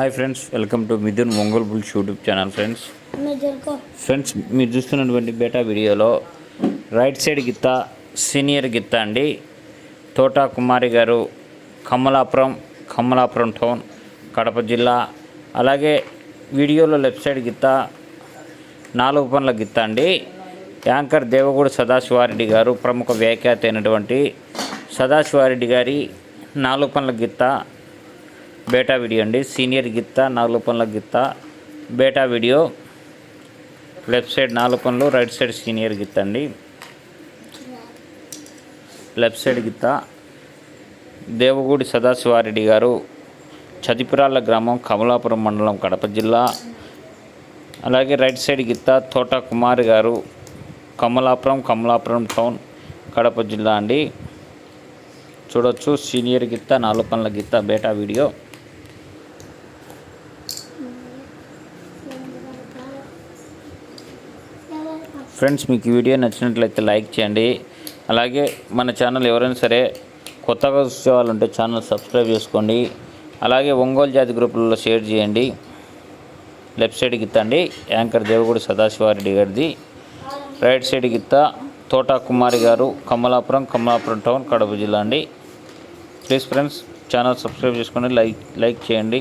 Hi friends welcome to Mithun Ongole bulls YouTube channel friends friends మీరు చూస్తున్నటువంటి బేటా వీడియోలో right side గిత్త senior గిత్త అండి. తోటా కుమారి గారు కమలాపురం కమలాపురం టౌన్ కడప జిల్లా. అలాగే వీడియోలో లెఫ్ట్ సైడ్ గిత్త నాలుగు పనుల గిత్త అండి. యాంకర్ దేవగూడ సదాశివారెడ్డి గారు ప్రముఖ వ్యాఖ్యాత అయినటువంటి సదాశివారెడ్డి గారి నాలుగు పనుల గిత్త బేటా వీడియో అండి. సీనియర్ గిత్త నాలుగు పనుల గిత్త. బేటా వీడియో. లెఫ్ట్ సైడ్ నాలుగు పనులు రైట్ సైడ్ సీనియర్ గిత్త అండి. లెఫ్ట్ సైడ్ గిత్త. దేవగూడి సదాశివారెడ్డి గారు. చదిపురాళ్ళ గ్రామం కమలాపురం మండలం కడప జిల్లా. అలాగే రైట్ సైడ్ గిత్త తోట కుమార్ గారు. కమలాపురం కమలాపురం టౌన్ కడప జిల్లా అండి. చూడొచ్చు సీనియర్ గిత్త నాలుగు పనుల గిత్త బేటా వీడియో. ఫ్రెండ్స్ మీకు ఈ వీడియో నచ్చినట్లయితే లైక్ చేయండి. అలాగే మన ఛానల్ ఎవరైనా సరే కొత్తగా చూసేవాళ్ళుంటే ఉంటే ఛానల్ సబ్స్క్రైబ్ చేసుకోండి. అలాగే ఒంగోలు జాతి గ్రూపులలో షేర్ చేయండి. లెఫ్ట్ సైడ్ గిత్త అండి యాంకర్ దేవగుడి సదాశివారెడ్డి గారిది. రైట్ సైడ్ గిత్త తోటా కుమారి గారు కమలాపురం కమలాపురం టౌన్ కడప జిల్లా అండి. ప్లీజ్ ఫ్రెండ్స్ ఛానల్ సబ్స్క్రైబ్ చేసుకోండి లైక్ లైక్ చేయండి.